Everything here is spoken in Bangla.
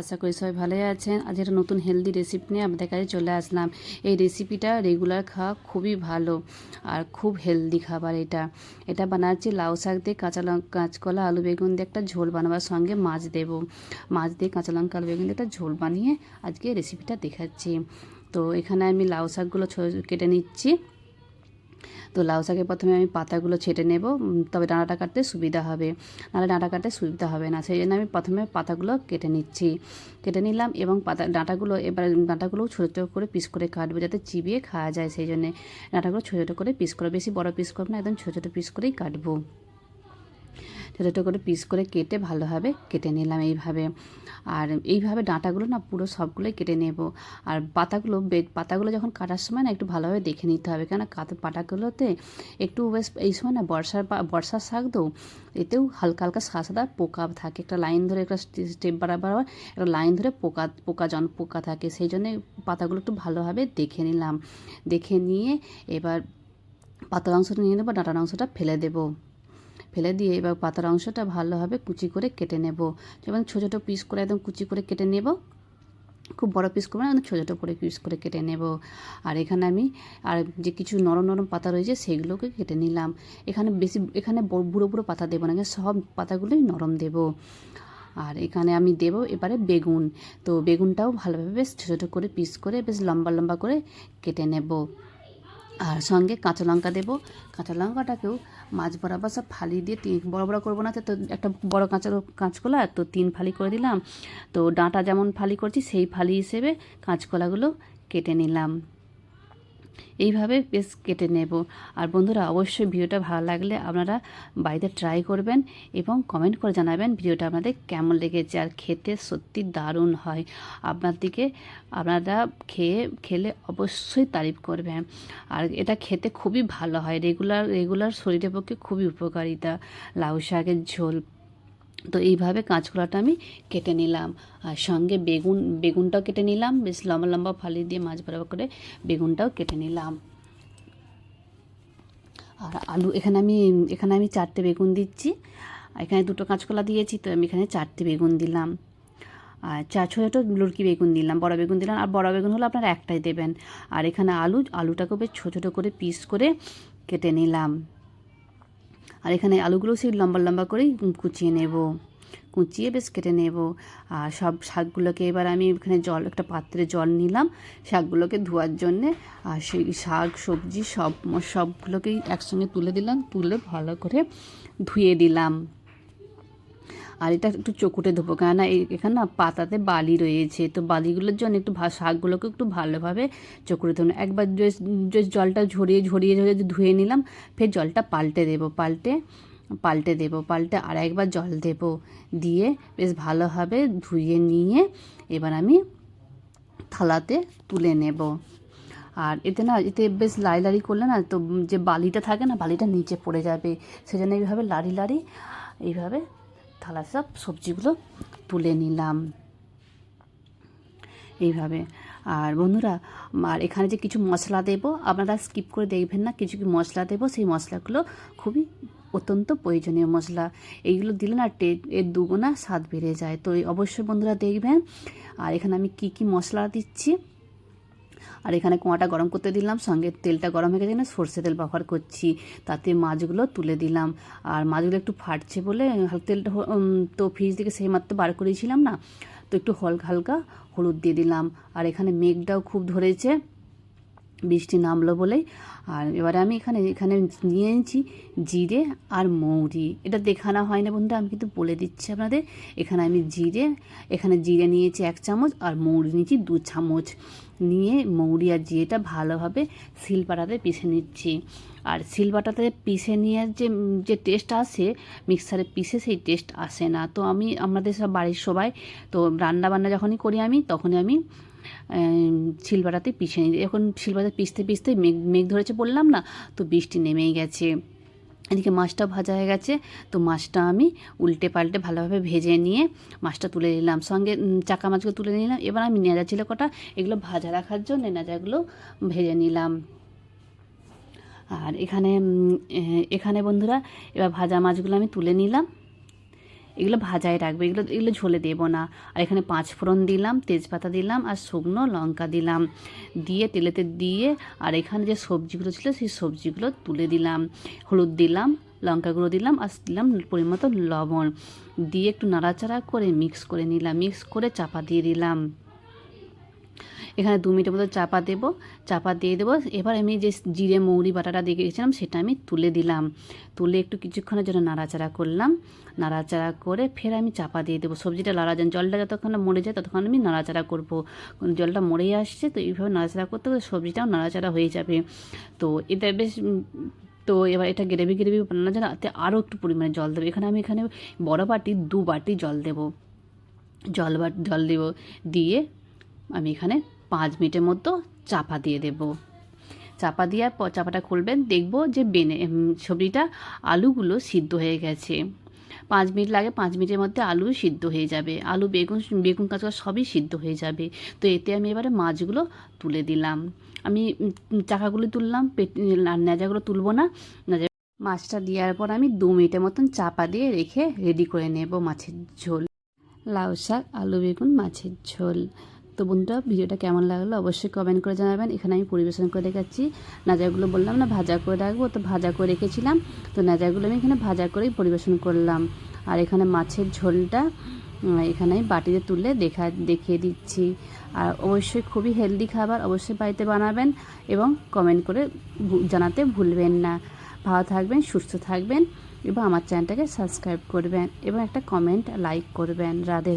আশা করি সবাই ভালোই আছেন। আজ একটা নতুন হেলদি রেসিপি নিয়ে আপনাদের কাছে চলে আসলাম। এই রেসিপিটা রেগুলার খাওয়া খুবই ভালো আর খুব হেলদি খাবার এটা। এটা বানাচ্ছি লাউ শাক দিয়ে কাঁচা লঙ্কা কাঁচকলা, আলু বেগুন দিয়ে একটা ঝোল বানাবার সঙ্গে মাছ দেব। মাছ দিয়ে কাঁচা লঙ্কা, আলু বেগুন দিয়ে একটা ঝোল বানিয়ে আজকে রেসিপিটা দেখাচ্ছি। তো এখানে আমি লাউ শাকগুলো কেটে নিচ্ছি। তো লাউ শাকে প্রথমে আমি পাতাগুলো ছেটে নেব তবে ডাঁটাটা কাটতে সুবিধা হবে। নাহলে ডাঁটা কাটতে সুবিধা হবে না, সেই জন্য আমি প্রথমে পাতাগুলো কেটে নিচ্ছি। কেটে নিলাম এবং পাতা ডাঁটাগুলো এবার ডাঁটাগুলো ছোটো ছোটো করে পিস করে কাটবো যাতে চিবিয়ে খাওয়া যায়, সেই জন্যে ডাঁটাগুলো ছোটো ছোটো করে পিস করে, বেশি বড় পিস করব না, একদম ছোটো ছোটো পিস করেই কাটবো। ছোটো ছোটো করে পিস করে কেটে ভালোভাবে কেটে নিলাম এইভাবে। আর এইভাবে ডাঁটাগুলো না পুরো সবগুলোই কেটে নেব। আর পাতাগুলো পাতাগুলো যখন কাটার সময় না একটু ভালোভাবে দেখে নিতে হবে। কেন পাতাগুলোতে একটু বেশ এই সময় না বর্ষার বর্ষার শাক তো, এতেও হালকা হালকা সাদা পোকা থাকে। একটা লাইন ধরে একটা স্টেপ বাড়াবার একটা লাইন ধরে পোকা পোকা জন, পোকা থাকে। সেই জন্যে পাতাগুলো একটু ভালোভাবে দেখে নিলাম। দেখে নিয়ে এবার পাতার অংশটা নিয়ে নেব, ডাঁটার অংশটা ফেলে দেবো। ফেলে দিয়ে এবার পাতার অংশটা ভালোভাবে কুচি করে কেটে নেব। যেমন ছোটো ছোটো পিস করে একদম কুচি করে কেটে নেব। খুব বড় পিস করব না, একদম ছোটো ছোটো করে পিস করে কেটে নেব। আর এখানে আমি আর যে কিছু নরম নরম পাতা রয়েছে সেগুলোকে কেটে নিলাম। এখানে বেশি, এখানে বুড়ো বুড়ো পাতা দেবো না সব পাতাগুলোই নরম দেব। আর এখানে আমি দেব এবারে বেগুন। তো বেগুনটাও ভালোভাবে বেশ ছোটো ছোটো করে পিস করে বেশ লম্বা লম্বা করে কেটে নেব। আর সঙ্গে কাঁচা লঙ্কা দেবো। কাঁচা লঙ্কাটাকেও মাছ বরাবর সব ফালি দিয়ে তিন, বড় বড় করব না তো একটা বড় কাঁচা কাঁচকলা, তো তিন ফালি করে দিলাম। তো ডাঁটা যেমন ফালি করছি, সেই ফালি হিসেবে কাঁচকলাগুলো কেটে নিলাম। এইভাবে বেশ কেটে নেব। আর বন্ধুরা, অবশ্যই ভিডিওটা ভালো লাগলে আপনারা বাড়িতে ট্রাই করবেন এবং কমেন্ট করে জানাবেন ভিডিওটা আপনাদের কেমন লেগেছে আর খেতে সত্যি দারুণ হয়। আপনার দিকে আপনারা খেয়ে, খেলে অবশ্যই তারিফ করবেন। আর এটা খেতে খুবই ভালো হয়। রেগুলার রেগুলার শরীরের পক্ষে খুবই উপকারিতা। লাউ শাকের ঝোল তো এইভাবে কাঁচকলাটা আমি কেটে নিলাম। আর সঙ্গে বেগুন, বেগুনটাও কেটে নিলাম। বেশ লম্বা লম্বা ফালি দিয়ে মাছ বরাবর করে বেগুনটাও কেটে নিলাম। আর আলু, এখানে আমি এখানে আমি চারটে বেগুন দিচ্ছি। এখানে দুটো কাঁচকলা দিয়েছি, তো আমি এখানে চারটে বেগুন দিলাম। আর চা ছোটো ছোটো লুড়কি বেগুন দিলাম, বড় বেগুন দিলাম। আর বড় বেগুন হলে আপনারা একটাই দেবেন। আর এখানে আলু আলুটাকে বেশ ছোটো ছোটো করে পিস করে কেটে নিলাম। আর এখানে আলুগুলো সেই লম্বা লম্বা করেই কুচিয়ে নেব। কুচিয়ে বেশ কেটে নেব। আর সব শাকগুলোকে এবার আমি এখানে জল, একটা পাত্রে জল নিলাম। শাকগুলোকে ধোয়ার জন্যে আর সেই শাক, সবজি সব, সবগুলোকেই একসঙ্গে তুলে দিলাম। তুলে ভালো করে ধুয়ে দিলাম। আর এটা একটু চকুটে ধোবো। কেননা এখানে না পাতাতে বালি রয়েছে। তো বালিগুলোর জন্য একটু শাকগুলোকে একটু ভালোভাবে চকুটে ধরুন একবার জলটা ঝরিয়ে ঝরিয়ে ঝরিয়ে ধুয়ে নিলাম, ফের জলটা পাল্টে দেবো। পাল্টে পাল্টে দেবো, পাল্টে আর একবার জল দেবো। দিয়ে বেশ ভালোভাবে ধুয়ে নিয়ে এবার আমি থালাতে তুলে নেব। আর এতে না, এতে বেশ লাড়ি লাড়ি করলে না, তো যে বালিটা থাকে না, বালিটা নিচে পড়ে যাবে। সেজন্য এইভাবে লাড়ি লাড়ি, এইভাবে থালা সব সবজিগুলো তুলে নিলাম। এইভাবে। আর বন্ধুরা, আর এখানে যে কিছু মশলা দেবো, আপনারা স্কিপ করে দেখবেন না, কিছু কি মশলা দেবো, সেই মশলাগুলো খুবই অত্যন্ত প্রয়োজনীয় মশলা। এইগুলো দিলে না এর দুগুণা স্বাদ বেড়ে যায়। তো অবশ্যই বন্ধুরা দেখবেন। আর এখানে আমি কি কি মশলা দিচ্ছি? আর এখানে কোঁয়াটা গরম করতে দিলাম, সঙ্গে তেলটা গরম হয়ে গেছে সর্ষে তেল ব্যবহার করছি। তাতে মাছগুলো তুলে দিলাম। আর মাছগুলো একটু ফাটছে বলে হালকা তেলটা তো ফ্রিজ থেকে সেই মাত্র বার করেছিলাম না, তো একটু হলকা হালকা হলুদ দিয়ে দিলাম। আর এখানে মেঘটাও খুব ধরেছে। বৃষ্টি নামলো বলেই। আর এবারে আমি এখানে এখানে নিয়ে এনেছি জিরে আর মৌরি। এটা দেখানো হয় না বন্ধুরা, আমি কিন্তু বলে দিচ্ছি আপনাদের। এখানে আমি জিরে, এখানে জিরে নিয়েছি এক চামচ আর মৌরি নিয়েছি দু চামচ। নিয়ে মৌরি আর জিরেটা ভালোভাবে শিলপাটাতে পিষে নিচ্ছি। আর শিলবাটাতে পিষে নিয়ে যে যে টেস্ট আসে মিক্সারে পিষে সেই টেস্ট আসে না। তো আমি, আমাদের সব বাড়ির সবাই, তো রান্না বান্না যখনই করি আমি, তখনই আমি শিলবাটাতে পিষে নিই এখন শিলবাটাতে পিষতে পিষতে মেঘ মেঘ ধরেছে বললাম না, তো বৃষ্টি নেমেই গেছে। এদিকে মাছটা ভাজা হয়ে গেছে, তো মাছটা আমি উল্টে পাল্টে ভালোভাবে ভেজে নিয়ে মাছটা তুলে নিলাম। সঙ্গে চাকা মাছগুলো তুলে নিলাম। এবার আমি নেজা ছিল কটা এগুলো ভাজা রাখার জন্য নেজাগুলো ভেজে নিলাম। আর এখানে এখানে বন্ধুরা, এবার ভাজা মাছগুলো আমি তুলে নিলাম। এগুলো ভাজায় রাখবে, এগুলো এগুলো ঝোলে দেব না। আর এখানে পাঁচ ফোড়ন দিলাম, তেজপাতা দিলাম আর শুকনো লঙ্কা দিলাম। দিয়ে তেলেতে দিয়ে আর এখানে যে সবজিগুলো ছিল সেই সবজিগুলো তুলে দিলাম। হলুদ দিলাম, লঙ্কা গুঁড়ো দিলাম আর দিলাম পরিমতো লবণ। দিয়ে একটু নাড়াচাড়া করে মিক্স করে নিলাম মিক্স করে চাপা দিয়ে দিলাম। এখানে দু মিনিটের মতো চাপা দেবো, চাপা দিয়ে দেবো। এবার আমি যে জিরে মৌরি বাটাটা দিয়ে গেছিলাম সেটা আমি তুলে দিলাম। তুলে একটু কিছুক্ষণের জন্য নাড়াচাড়া করলাম। নাড়াচাড়া করে ফের আমি চাপা দিয়ে দেবো। সবজিটা লাড়া যান, জলটা যতক্ষণ মরে যায় ততক্ষণ আমি নাড়াচাড়া করব। জলটা মরেই আসছে, তো এইভাবে নাড়াচাড়া করতে করতে সবজিটাও নাড়াচাড়া হয়ে যাবে। তো এটা বেশ, তো এবার এটা গ্রেভি গ্রেভি বানানোর জন্য আরও একটু পরিমাণে জল দেবো। এখানে আমি এখানে বড় বাটি, দু বাটি জল দেবো। জল বা, জল দেবো। দিয়ে আমি এখানে পাঁচ মিনিটের মতো চাপা দিয়ে দেব। চাপা দেওয়ার পর চাপাটা খুলবেন, দেখব যে বেনে সবজিটা আলুগুলো সিদ্ধ হয়ে গেছে। পাঁচ মিনিট লাগে, পাঁচ মিনিটের মধ্যে আলু সিদ্ধ হয়ে যাবে। আলু, বেগুন বেগুন কাঁচা সবই সিদ্ধ হয়ে যাবে। তো এতে আমি এবারে মাছগুলো তুলে দিলাম। আমি চাকাগুলো তুললাম, পেট নেজাগুলো তুলবো না। মাছটা দেওয়ার পর আমি দু মিনিটের মতন চাপা দিয়ে রেখে রেডি করে নেব মাছের ঝোল। লাউ শাক, আলু, বেগুন, মাছের ঝোল। তো বন্ধুরা, ভিডিওটা কেমন লাগল অবশ্যই কমেন্ট করে জানাবেন। এখানে আমি পরিবেশন করে রেখেছি নাজাগুলো বললাম না, ভাজা করে রাখব। তো ভাজা করে রেখেছিলাম। তো নাজাগুলো আমি এখানে ভাজা করেই পরিবেশন করলাম। আর এখানে মাছের ঝোলটা এখানে আমি বাটিতে তুলে দেখা, দেখিয়ে দিচ্ছি। আর অবশ্যই খুবই হেলদি খাবার অবশ্যই বাড়িতে বানাবেন এবং কমেন্ট করে জানাতে ভুলবেন না। ভালো থাকবেন, সুস্থ থাকবেন এবং আমার চ্যানেলটাকে সাবস্ক্রাইব করবেন এবং একটা কমেন্ট লাইক করবেন। রাধে